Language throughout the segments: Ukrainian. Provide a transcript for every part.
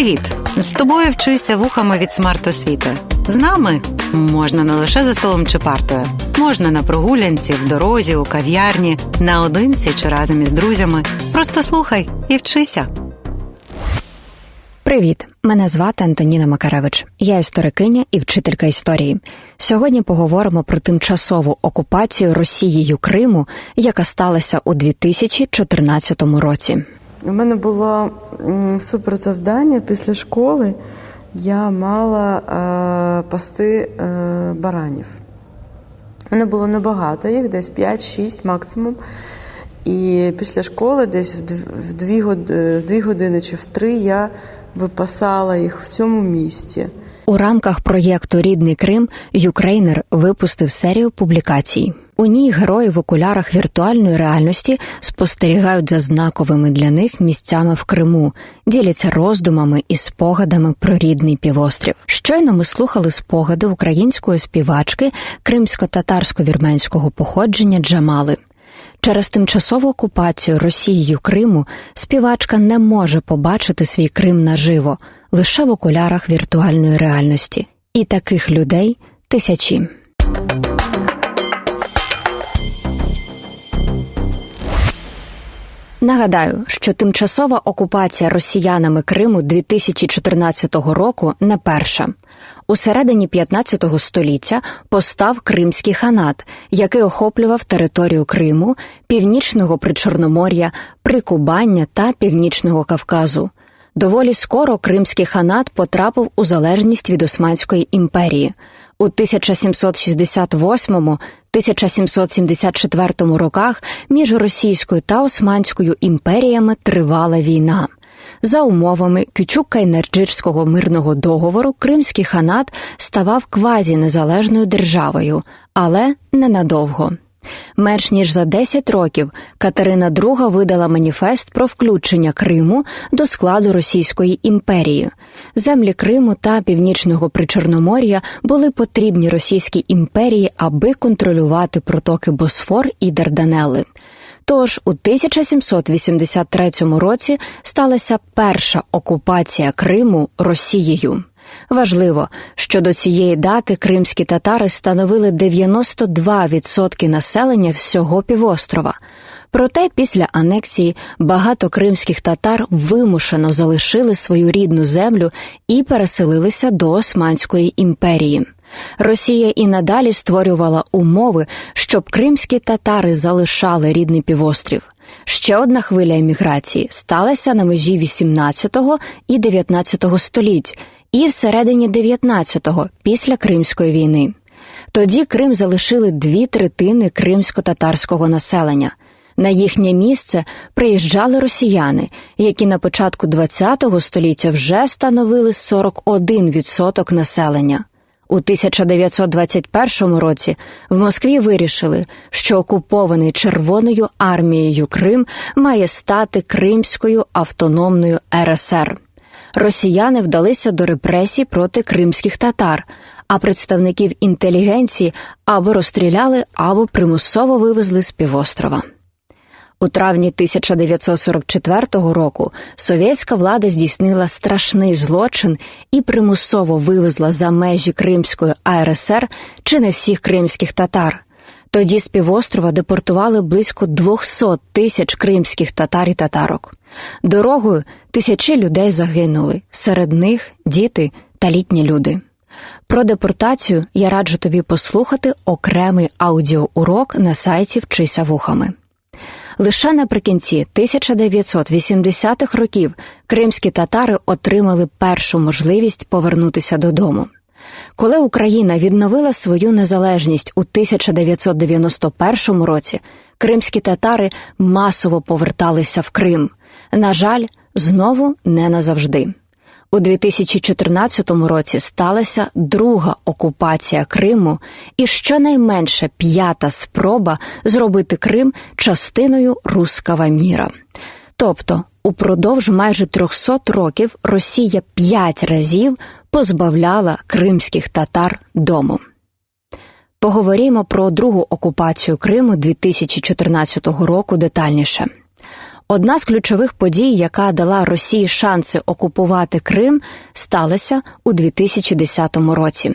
Привіт! З тобою вчуся вухами від смарт-освіти. З нами можна не лише за столом чи партою, можна на прогулянці, в дорозі, у кав'ярні, наодинці чи разом із друзями. Просто слухай і вчися. Привіт! Мене звати Антоніна Макаревич. Я історикиня і вчителька історії. Сьогодні поговоримо про тимчасову окупацію Росією Криму, яка сталася у 2014 році. У мене було супер завдання після школи. Я мала е, пасти е, баранів. Мене було небагато їх, десь 5-6 максимум. І після школи, десь в дв- в дві, е, години чи в три я випасала їх в цьому місті. У рамках проєкту Рідний Крим Юкрейнер випустив серію публікацій. У ній герої в окулярах віртуальної реальності спостерігають за знаковими для них місцями в Криму, діляться роздумами і спогадами про рідний півострів. Щойно ми слухали спогади української співачки кримсько-татарсько-вірменського походження Джамали. Через тимчасову окупацію Росією Криму співачка не може побачити свій Крим наживо, лише в окулярах віртуальної реальності. І таких людей тисячі. Нагадаю, що тимчасова окупація росіянами Криму 2014 року не перша. У середині 15 століття постав Кримський ханат, який охоплював територію Криму, північного причорномор'я, Прикубання та Північного Кавказу. Доволі скоро Кримський ханат потрапив у залежність від Османської імперії. У 1768-1774 роках між Російською та Османською імперіями тривала війна. За умовами Кючук-Кайнерджирського мирного договору Кримський ханат ставав квазі-незалежною державою, але ненадовго. Менш ніж за 10 років Катерина II видала маніфест про включення Криму до складу Російської імперії. Землі Криму та Північного Причорномор'я були потрібні Російській імперії, аби контролювати протоки Босфор і Дарданели. Тож у 1783 році сталася перша окупація Криму Росією. Важливо, що до цієї дати кримські татари становили 92% населення всього півострова. Проте після анексії багато кримських татар вимушено залишили свою рідну землю і переселилися до Османської імперії. Росія і надалі створювала умови, щоб кримські татари залишали рідний півострів. Ще одна хвиля еміграції сталася на межі 18 і 19 століть, і всередині 19-го, після Кримської війни. Тоді Крим залишили дві третини кримсько-татарського населення. На їхнє місце приїжджали росіяни, які на початку ХХ століття вже становили 41% населення. У 1921 році в Москві вирішили, що окупований Червоною армією Крим має стати Кримською автономною РСР. Росіяни вдалися до репресій проти кримських татар, а представників інтелігенції або розстріляли, або примусово вивезли з півострова. У травні 1944 року совєтська влада здійснила страшний злочин і примусово вивезла за межі Кримської АРСР чи не всіх кримських татар. Тоді з півострова депортували близько 200 тисяч кримських татар і татарок. Дорогою тисячі людей загинули, серед них діти та літні люди. Про депортацію я раджу тобі послухати окремий аудіоурок на сайті Вчися вухами. Лише наприкінці 1980-х років кримські татари отримали першу можливість повернутися додому. Коли Україна відновила свою незалежність у 1991 році, кримські татари масово поверталися в Крим. На жаль, знову не назавжди. У 2014 році сталася друга окупація Криму і щонайменше п'ята спроба зробити Крим частиною рускава міра. Тобто, упродовж майже 300 років Росія п'ять разів позбавляла кримських татар дому. Поговоримо про другу окупацію Криму 2014 року детальніше. Одна з ключових подій, яка дала Росії шанси окупувати Крим, сталася у 2010 році.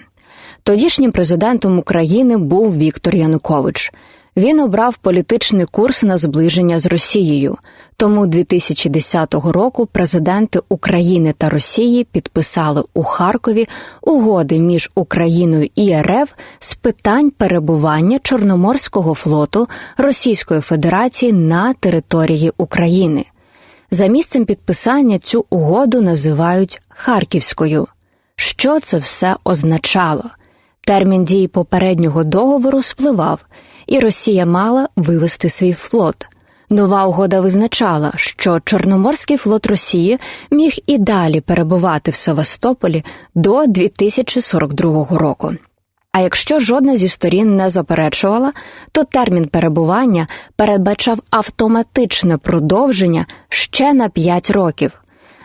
Тодішнім президентом України був Віктор Янукович. Він обрав політичний курс на зближення з Росією. Тому 2010 року президенти України та Росії підписали у Харкові угоди між Україною і РФ з питань перебування Чорноморського флоту Російської Федерації на території України. За місцем підписання цю угоду називають Харківською. Що це все означало? Термін дії попереднього договору спливав, і Росія мала вивести свій флот. Нова угода визначала, що Чорноморський флот Росії міг і далі перебувати в Севастополі до 2042 року. А якщо жодна зі сторін не заперечувала, то термін перебування передбачав автоматичне продовження ще на 5 років.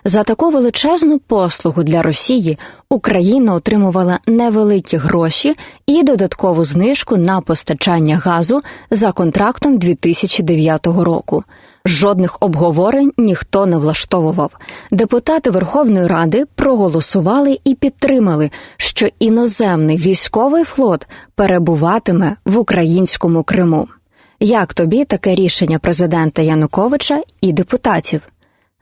За таку величезну послугу для Росії Україна отримувала невеликі гроші і додаткову знижку на постачання газу за контрактом 2009 року. Жодних обговорень ніхто не влаштовував. Депутати Верховної Ради проголосували і підтримали, що іноземний військовий флот перебуватиме в українському Криму. Як тобі таке рішення президента Януковича і депутатів?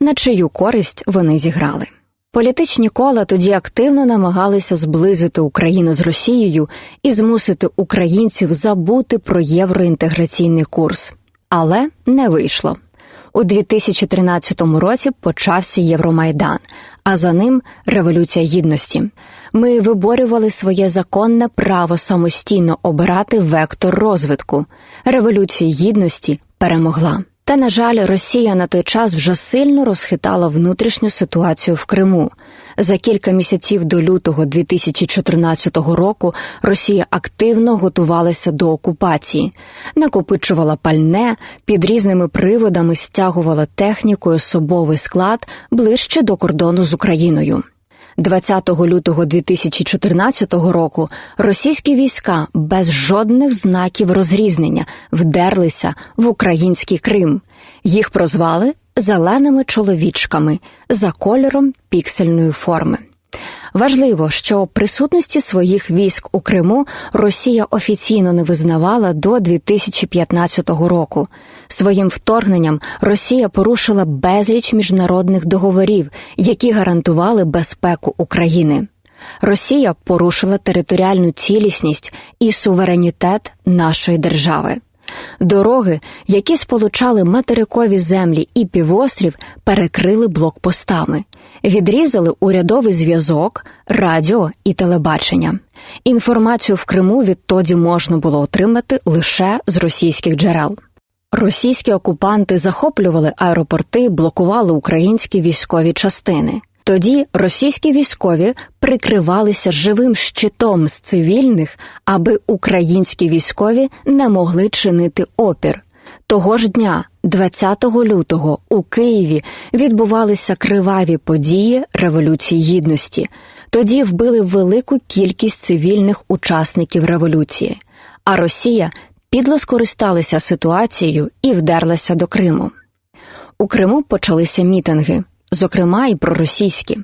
На чию користь вони зіграли. Політичні кола тоді активно намагалися зблизити Україну з Росією і змусити українців забути про євроінтеграційний курс, але не вийшло. У 2013 році почався Євромайдан, а за ним Революція Гідності. Ми виборювали своє законне право самостійно обирати вектор розвитку. Революція Гідності перемогла. Та, на жаль, Росія на той час вже сильно розхитала внутрішню ситуацію в Криму. За кілька місяців до лютого 2014 року Росія активно готувалася до окупації, накопичувала пальне, під різними приводами стягувала техніку і особовий склад ближче до кордону з Україною. 20 лютого 2014 року російські війська без жодних знаків розрізнення вдерлися в український Крим. Їх прозвали зеленими чоловічками за кольором піксельної форми. Важливо, що присутності своїх військ у Криму Росія офіційно не визнавала до 2015 року. Своїм вторгненням Росія порушила безліч міжнародних договорів, які гарантували безпеку України. Росія порушила територіальну цілісність і суверенітет нашої держави. Дороги, які сполучали материкові землі і півострів, перекрили блокпостами, відрізали урядовий зв'язок, радіо і телебачення. Інформацію в Криму відтоді можна було отримати лише з російських джерел. Російські окупанти захоплювали аеропорти, блокували українські військові частини. Тоді російські військові прикривалися живим щитом з цивільних, аби українські військові не могли чинити опір. Того ж дня, 20 лютого, у Києві відбувалися криваві події Революції Гідності. Тоді вбили велику кількість цивільних учасників революції, а Росія підло скористалася ситуацією і вдерлася до Криму. У Криму почалися мітинги зокрема і проросійські.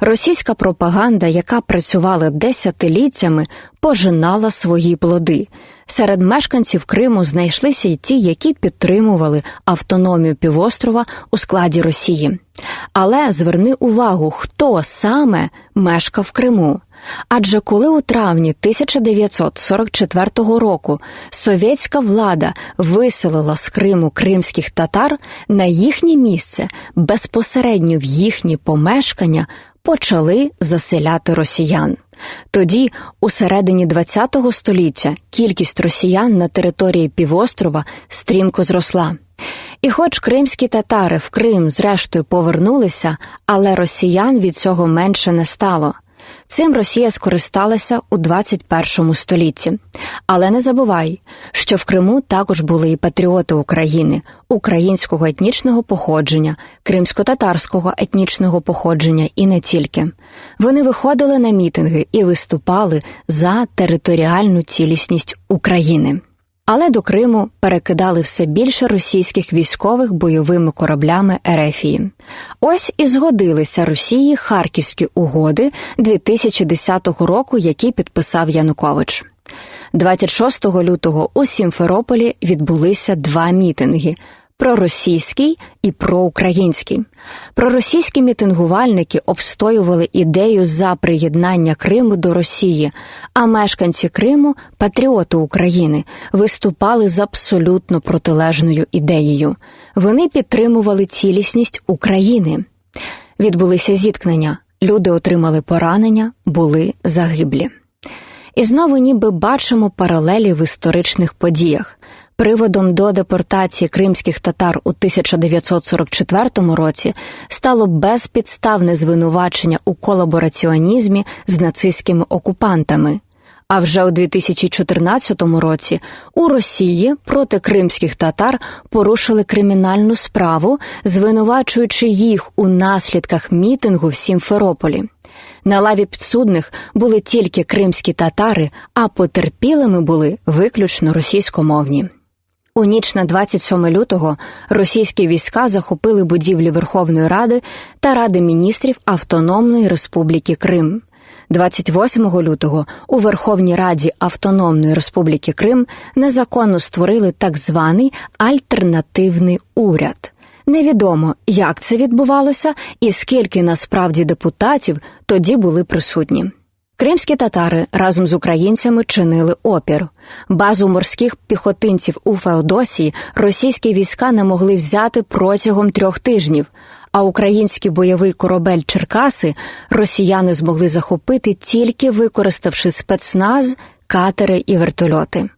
Російська пропаганда, яка працювала десятиліттями, пожинала свої плоди. Серед мешканців Криму знайшлися й ті, які підтримували автономію півострова у складі Росії. Але зверни увагу, хто саме мешкав в Криму. Адже коли у травні 1944 року совєтська влада виселила з Криму кримських татар, на їхнє місце безпосередньо в їхні помешкання почали заселяти росіян. Тоді, у середині ХХ століття, кількість росіян на території півострова стрімко зросла. І, хоч кримські татари в Крим зрештою повернулися, але росіян від цього менше не стало. Цим Росія скористалася у 21 столітті. Але не забувай, що в Криму також були і патріоти України, українського етнічного походження, кримсько-татарського етнічного походження і не тільки. Вони виходили на мітинги і виступали за територіальну цілісність України. Але до Криму перекидали все більше російських військових бойовими кораблями Ерефії. Ось і згодилися Росії Харківські угоди 2010 року, які підписав Янукович. 26 лютого у Сімферополі відбулися два мітинги. Проросійський і проукраїнський. Проросійські мітингувальники обстоювали ідею за приєднання Криму до Росії, а мешканці Криму, патріоти України, виступали з абсолютно протилежною ідеєю. Вони підтримували цілісність України. Відбулися зіткнення. Люди отримали поранення, були загиблі. І знову ніби бачимо паралелі в історичних подіях. Приводом до депортації кримських татар у 1944 році стало безпідставне звинувачення у колабораціонізмі з нацистськими окупантами. А вже у 2014 році у Росії проти кримських татар порушили кримінальну справу, звинувачуючи їх у наслідках мітингу в Сімферополі. На лаві підсудних були тільки кримські татари, а потерпілими були виключно російськомовні. У ніч на 27 лютого російські війська захопили будівлі Верховної Ради та Ради міністрів Автономної Республіки Крим. 28 лютого у Верховній Раді Автономної Республіки Крим незаконно створили так званий альтернативний уряд. Невідомо, як це відбувалося і скільки насправді депутатів тоді були присутні. Кримські татари разом з українцями чинили опір. Базу морських піхотинців у Феодосії російські війська не могли взяти протягом трьох тижнів, а український бойовий корабель Черкаси росіяни змогли захопити тільки використавши спецназ, катери і вертольоти.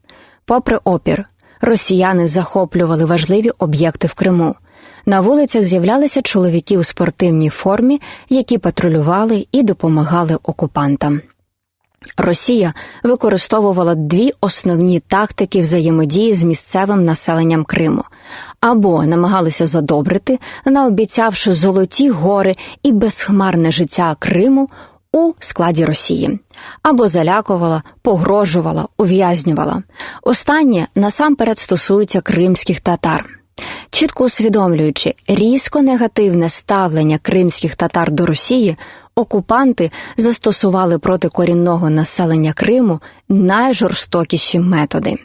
Попри опір, росіяни захоплювали важливі об'єкти в Криму. На вулицях з'являлися чоловіки у спортивній формі, які патрулювали і допомагали окупантам. Росія використовувала дві основні тактики взаємодії з місцевим населенням Криму або намагалися задобрити, наобіцявши золоті гори і безхмарне життя Криму у складі Росії, або залякувала, погрожувала, ув'язнювала. Останнє насамперед стосується кримських татар. Чітко усвідомлюючи різко негативне ставлення кримських татар до Росії, окупанти застосували проти корінного населення Криму найжорстокіші методи.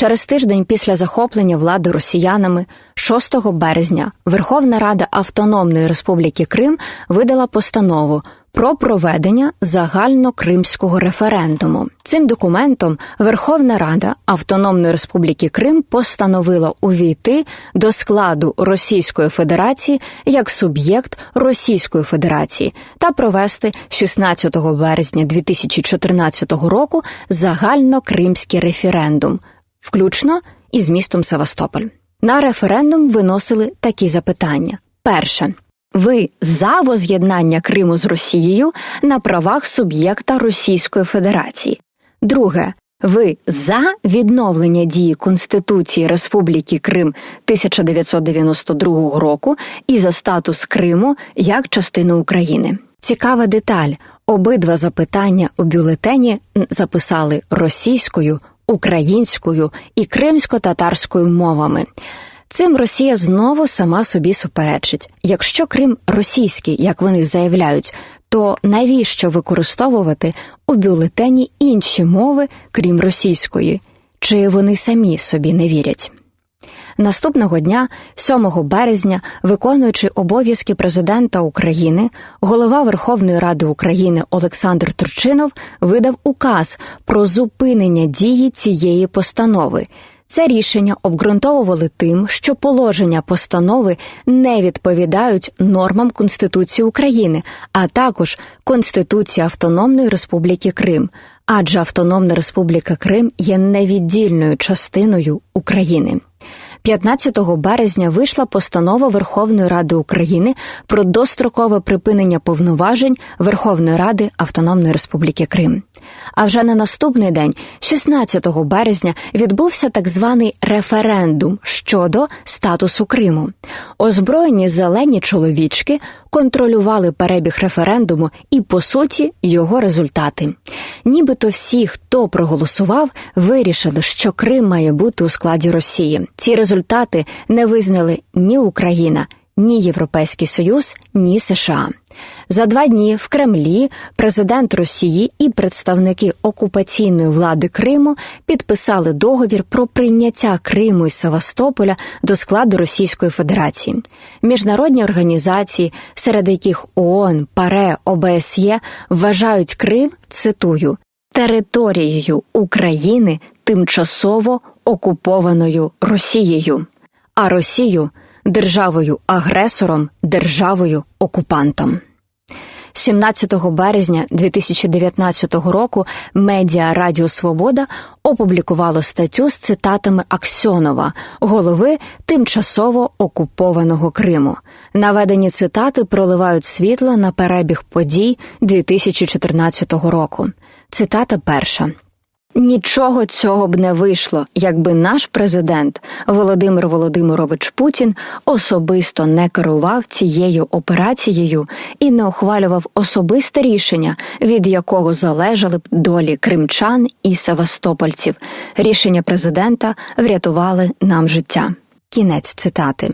Через тиждень після захоплення влади росіянами, 6 березня, Верховна Рада Автономної Республіки Крим видала постанову про проведення загальнокримського референдуму. Цим документом Верховна Рада Автономної Республіки Крим постановила увійти до складу Російської Федерації як суб'єкт Російської Федерації та провести 16 березня 2014 року загальнокримський референдум, включно із містом Севастополь. На референдум виносили такі запитання: перше. Ви за воз'єднання Криму з Росією на правах суб'єкта Російської Федерації. Друге. Ви за відновлення дії Конституції Республіки Крим 1992 року і за статус Криму як частину України. Цікава деталь. Обидва запитання у бюлетені записали російською, українською і кримсько-татарською мовами. Цим Росія знову сама собі суперечить. Якщо Крим російський, як вони заявляють, то навіщо використовувати у бюлетені інші мови, крім російської? Чи вони самі собі не вірять? Наступного дня, 7 березня, виконуючи обов'язки президента України, голова Верховної Ради України Олександр Турчинов видав указ про зупинення дії цієї постанови. Це рішення обґрунтовували тим, що положення постанови не відповідають нормам Конституції України, а також Конституції Автономної Республіки Крим, адже Автономна Республіка Крим є невіддільною частиною України. 15 березня вийшла постанова Верховної Ради України про дострокове припинення повноважень Верховної Ради Автономної Республіки Крим. А вже на наступний день, 16 березня, відбувся так званий референдум щодо статусу Криму. Озброєні зелені чоловічки контролювали перебіг референдуму і, по суті, його результати. Нібито всі, хто проголосував, вирішили, що Крим має бути у складі Росії. Ці результати не визнали ні Україна, ні Європейський Союз, ні США. За два дні в Кремлі президент Росії і представники окупаційної влади Криму підписали договір про прийняття Криму і Севастополя до складу Російської Федерації. Міжнародні організації, серед яких ООН, ПАРЕ, ОБСЄ, вважають Крим, цитую, територією України тимчасово окупованою Росією, а Росію державою агресором, державою окупантом. 17 березня 2019 року медіа Радіо Свобода опублікувало статтю з цитатами Аксьонова, голови тимчасово окупованого Криму. Наведені цитати проливають світло на перебіг подій 2014 року. Цитата перша. Нічого цього б не вийшло, якби наш президент Володимир Володимирович Путін особисто не керував цією операцією і не ухвалював особисте рішення, від якого залежали б долі кримчан і севастопольців. Рішення президента врятували нам життя. Кінець цитати.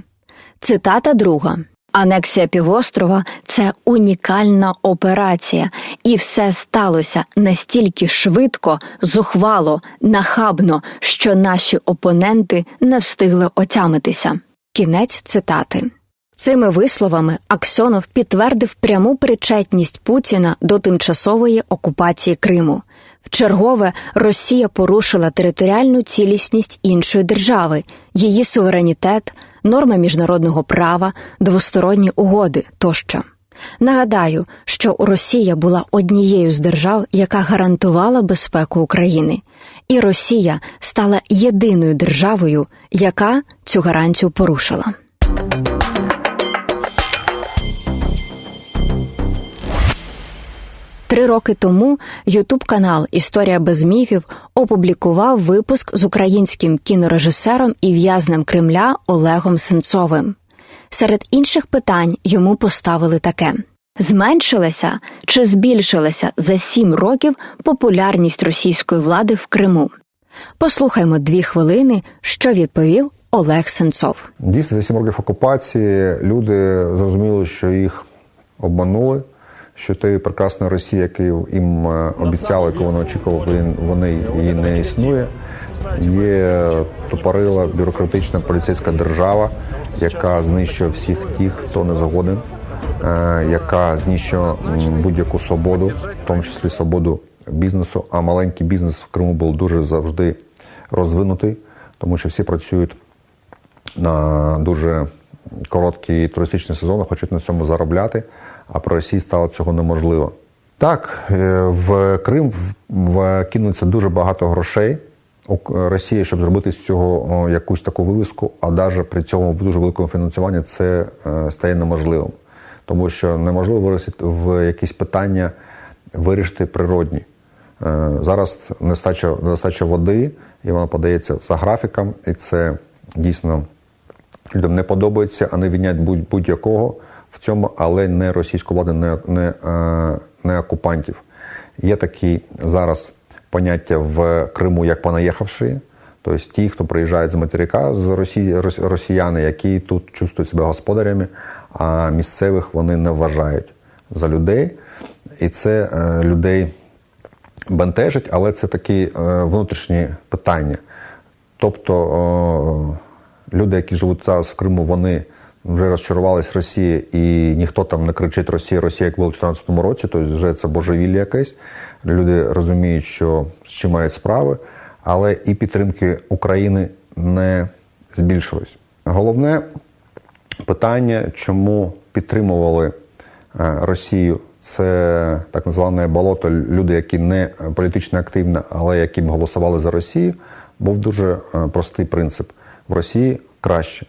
Цитата друга. Анексія півострова це унікальна операція, і все сталося настільки швидко, зухвало, нахабно, що наші опоненти не встигли отямитися. Кінець цитати. Цими висловами Аксьонов підтвердив пряму причетність Путіна до тимчасової окупації Криму. Вчергове Росія порушила територіальну цілісність іншої держави, її суверенітет, норми міжнародного права, двосторонні угоди тощо. Нагадаю, що Росія була однією з держав, яка гарантувала безпеку України, і Росія стала єдиною державою, яка цю гарантію порушила. Три роки тому Ютуб канал Історія без міфів опублікував випуск з українським кінорежисером і в'язнем Кремля Олегом Сенцовим. Серед інших питань йому поставили таке: зменшилася чи збільшилася за сім років популярність російської влади в Криму? Послухаймо дві хвилини, що відповів Олег Сенцов. Дійсно, за сім років окупації люди зрозуміли, що їх обманули, що тієї прекрасної Росії, яку їм е, обіцяли, яку вони очікували, вони її не існує. Є тупорила бюрократична поліцейська держава, яка знищує всіх тих, хто не згоден, е, яка знищує будь-яку свободу, в тому числі свободу бізнесу. А маленький бізнес в Криму був дуже завжди розвинутий, тому що всі працюють на дуже короткий туристичний сезон, хочуть на цьому заробляти, а про Росії стало цього неможливо. Так, е, в Крим в- вкинуться дуже багато грошей. Ук- Росія, щоб зробити з цього якусь таку вивіску, а навіть при цьому дуже великому фінансуванні це е, стає неможливим. Тому що неможливо вирішити в якісь питання вирішити природні. Е, Зараз нестача, недостача води, і вона подається за графіком, і це дійсно людям не подобається, а не вінять будь- будь-якого в цьому, але не російську владу, не, не, е, не окупантів. Є такі зараз поняття в Криму як понаїхавши, тобто ті, хто приїжджають з материка з Росії, росіяни, які тут чувствують себе господарями, а місцевих вони не вважають за людей. І це е, людей бентежить, але це такі е, внутрішні питання. Тобто люди, які живуть зараз в Криму, вони вже розчарувались Росії, і ніхто там не кричить Росія, Росія, як було в 2014 році, тобто вже це божевілля якесь. Люди розуміють, що з чим мають справи, але і підтримки України не збільшилось. Головне питання, чому підтримували е, Росію, це так зване болото. Люди, які не політично активні, але які б голосували за Росію, був дуже е, простий принцип: в Росії краще.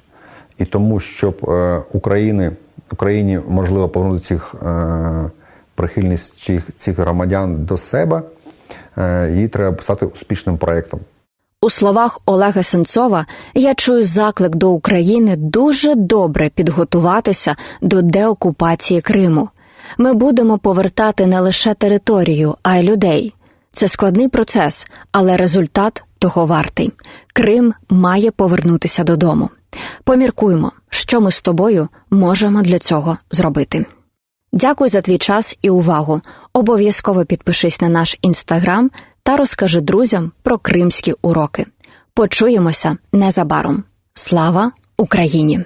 І тому, щоб е, України, Україні можливо повернути цих е, прихильність цих, цих громадян до себе, е, їй треба стати успішним проєктом. У словах Олега Сенцова я чую заклик до України дуже добре підготуватися до деокупації Криму. Ми будемо повертати не лише територію, а й людей. Це складний процес, але результат того вартий. Крим має повернутися додому. Поміркуймо, що ми з тобою можемо для цього зробити. Дякую за твій час і увагу. Обов'язково підпишись на наш інстаграм та розкажи друзям про кримські уроки. Почуємося незабаром. Слава Україні!